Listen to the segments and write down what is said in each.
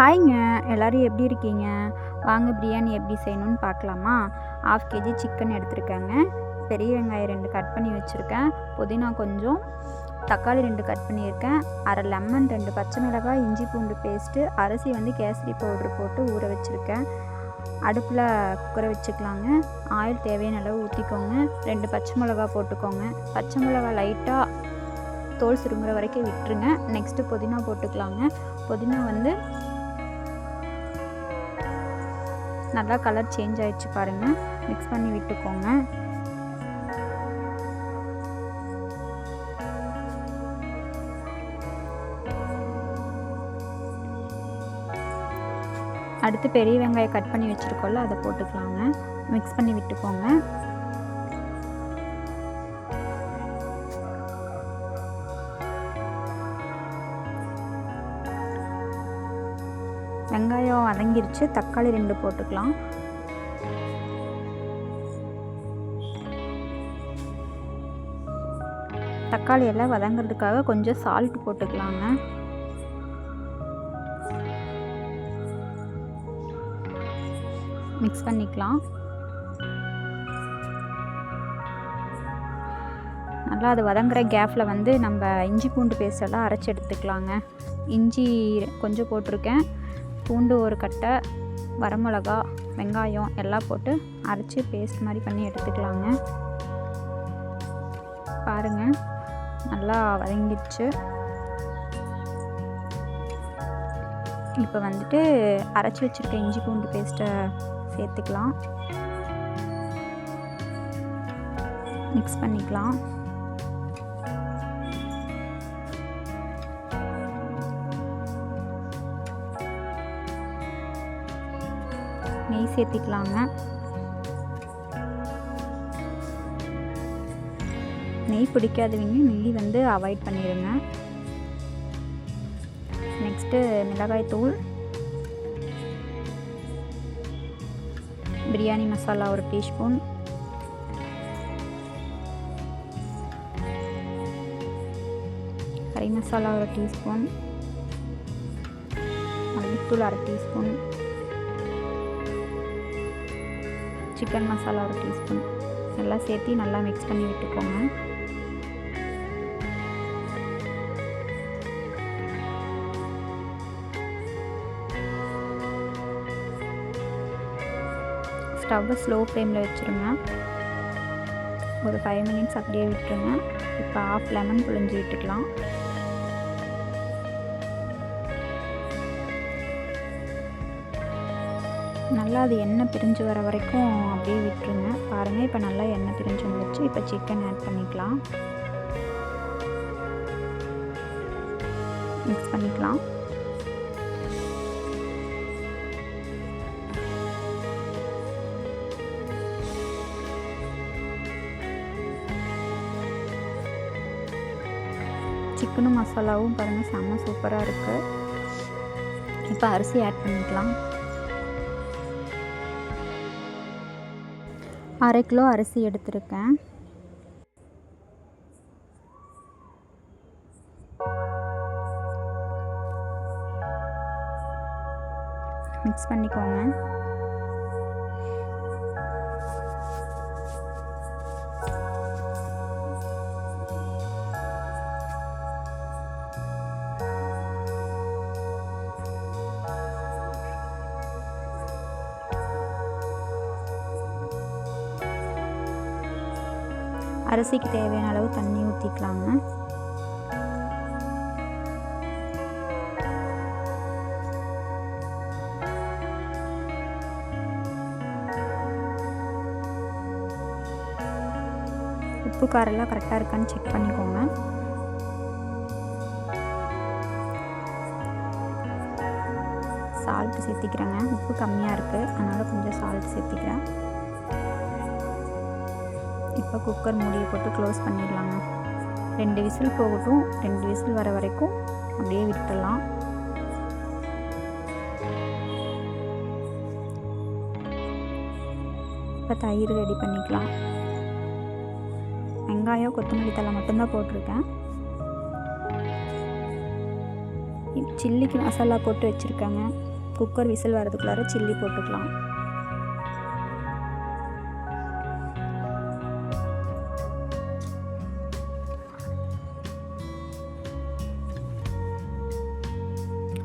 ஹாய்ங்க எல்லோரும் எப்படி இருக்கீங்க? வாங்க பிரியாணி எப்படி செய்யணும்னு பார்க்கலாமா? ஆஃப் கேஜி சிக்கன் எடுத்திருக்கேங்க. பெரிய வெங்காயம் ரெண்டு கட் பண்ணி வச்சுருக்கேன். புதினா கொஞ்சம் தக்காளி ரெண்டு கட் பண்ணியிருக்கேன். அரை லெமன் ரெண்டு பச்சை மிளகாய் இஞ்சி பூண்டு பேஸ்ட்டு அரிசி வந்து கேசரி பவுட்ரு போட்டு ஊற வச்சுருக்கேன். அடுப்பில் குக்கரை வச்சுக்கலாங்க. ஆயில் தேவையான அளவு ஊற்றிக்கோங்க ரெண்டு பச்சை மிளகா போட்டுக்கோங்க. பச்சை மிளகா லைட்டாக தோல் சுருங்குற வரைக்கும் விட்டுருங்க. நெக்ஸ்ட்டு புதினா போட்டுக்கலாங்க. புதினா வந்து நல்லா கலர் சேஞ்ச் ஆகிடுச்சு பாருங்கள் மிக்ஸ் பண்ணி விட்டுக்கோங்க. அடுத்து பெரிய வெங்காயம் கட் பண்ணி வச்சுருக்கோம்ல அதை போட்டுக்கலாங்க. மிக்ஸ் பண்ணி விட்டுக்கோங்க. வதங்கிருச்சு. தக்காளி ரெண்டு போட்டுக்கலாம். தக்காளி எல்லாம் வதங்கிறதுக்காக கொஞ்சம் சால்ட் போட்டுக்கலாங்க. மிக்ஸ் பண்ணிக்கலாம். நல்லா அது வதங்குற கேப்பில் வந்து நம்ம இஞ்சி பூண்டு பேஸ்டெல்லாம் அரைச்சி எடுத்துக்கலாங்க. இஞ்சி கொஞ்சம் போட்டிருக்கேன். பூண்டு ஒரு கட்டை வரமிளகா வெங்காயம் எல்லாம் போட்டு அரைச்சி பேஸ்ட் மாதிரி பண்ணி எடுத்துக்கலாங்க. பாருங்கள் நல்லா வதங்கிடுச்சு. இப்போ வந்துட்டு அரைச்சி வச்சுருக்க இஞ்சி பூண்டு பேஸ்ட்டை சேர்த்துக்கலாம். மிக்ஸ் பண்ணிக்கலாம். சேர்த்திக்கலாங்க. நெய் பிடிக்காதவங்க நெய் வந்து அவாய்ட் பண்ணிடுங்க. நெக்ஸ்ட்டு மிளகாய் தூள். பிரியாணி மசாலா ஒரு டீஸ்பூன் கறி மசாலா ஒரு டீஸ்பூன் மல்லித்தூள் அரை டீஸ்பூன் சிக்கன் மசாலா ஒரு டீஸ்பூன். நல்லா சேர்த்து நல்லா மிக்ஸ் பண்ணி விட்டுக்கோங்க. ஸ்டவ்வை ஸ்லோ ஃப்ளேமில் வச்சுருங்க. ஒரு ஃபைவ் மினிட்ஸ் அப்படியே விட்டுருங்க. இப்போ ஆஃப் லெமன் புழிஞ்சு விட்டுக்கலாம். நல்லா அது எண்ணெய் பிரிஞ்சு வர வரைக்கும் அப்படியே விட்டுருங்க. பாருங்கள் இப்போ நல்லா எண்ணெய் பிரிஞ்சு வந்துச்சு இப்போ சிக்கன் ஆட் பண்ணிக்கலாம். மிக்ஸ் பண்ணிக்கலாம். சிக்கனும் மசாலாவும் பாருங்கள் செம்ம சூப்பராக இருக்குது இப்போ அரிசி ஆட் பண்ணிக்கலாம். அரை கிலோ அரிசி எடுத்திருக்கேன். மிக்ஸ் பண்ணிக்கோங்க. அரிசிக்கு தேவையான அளவு தண்ணி ஊற்றிக்கலாங்க உப்பு காரெல்லாம் கரெக்டாக இருக்கான்னு செக் பண்ணிக்கோங்க. சால்ட்டு சேர்த்திக்கிறேங்க. உப்பு கம்மியாக இருக்குது அதனால் கொஞ்சம் சால்ட் சேர்த்திக்கிறேன். இப்போ குக்கர் மூடியை போட்டு க்ளோஸ் பண்ணிடலாங்க. ரெண்டு விசில் போகட்டும். ரெண்டு விசில் வர வரைக்கும் அப்படியே விட்டுடலாம். இப்போ தயிர் ரெடி பண்ணிக்கலாம். வெங்காயம் கொத்தமல்லி தலை மட்டும்தான் போட்டிருக்கேன். சில்லிக்கு மசாலா போட்டு வச்சுருக்கேங்க. குக்கர் விசில் வரதுக்குள்ளார சில்லி போட்டுக்கலாம்.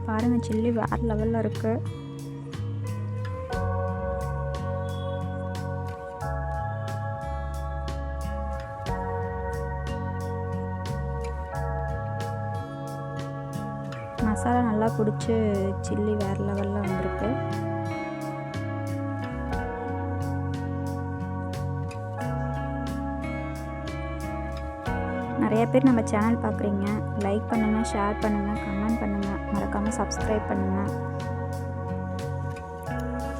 பாருங்கள் சில்லி வேறு லெவலில் இருக்குது மசாலா நல்லா பிடிச்சி சில்லி வேறு லெவலில் வந்திருக்கு. நிறைய பேர் நம்ம சேனல் பார்க்குறீங்க. லைக் பண்ணுங்கள் ஷேர் பண்ணுங்கள் கமெண்ட் பண்ணுங்கள் மறக்காமல் சப்ஸ்கிரைப் பண்ணுங்கள்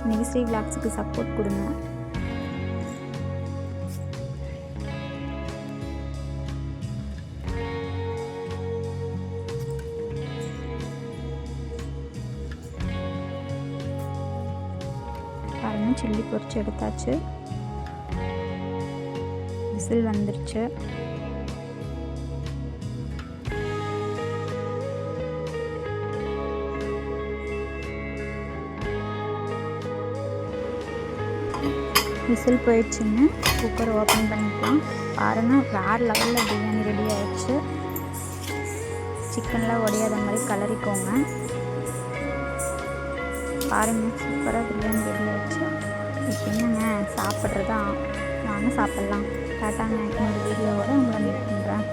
நிவிஸ்ரீ விளாக்ஸுக்கு சப்போர்ட் கொடுங்க. பாருங்கள் சில்லி பொரிச்சு எடுத்தாச்சு. விசில் வந்துருச்சு. விசில் போயிடுச்சுங்க. குக்கர் ஓப்பன் பண்ணிக்கலாம் பாருங்கள் வேறு லெவலில் பிரியாணி ரெடி ஆயிடுச்சு. சிக்கனில் உடையாத மாதிரி கலரிக்கோங்க பாருங்கள் சூப்பராக பிரியாணி ரெடி ஆயிடுச்சு. இப்போ என்னங்க சாப்பிட்றதா? வாங்க சாப்பிட்லாம். டாட்டாங்க இன்னொரு வீடியோவோட உங்களை மீட் பண்ணுறேன்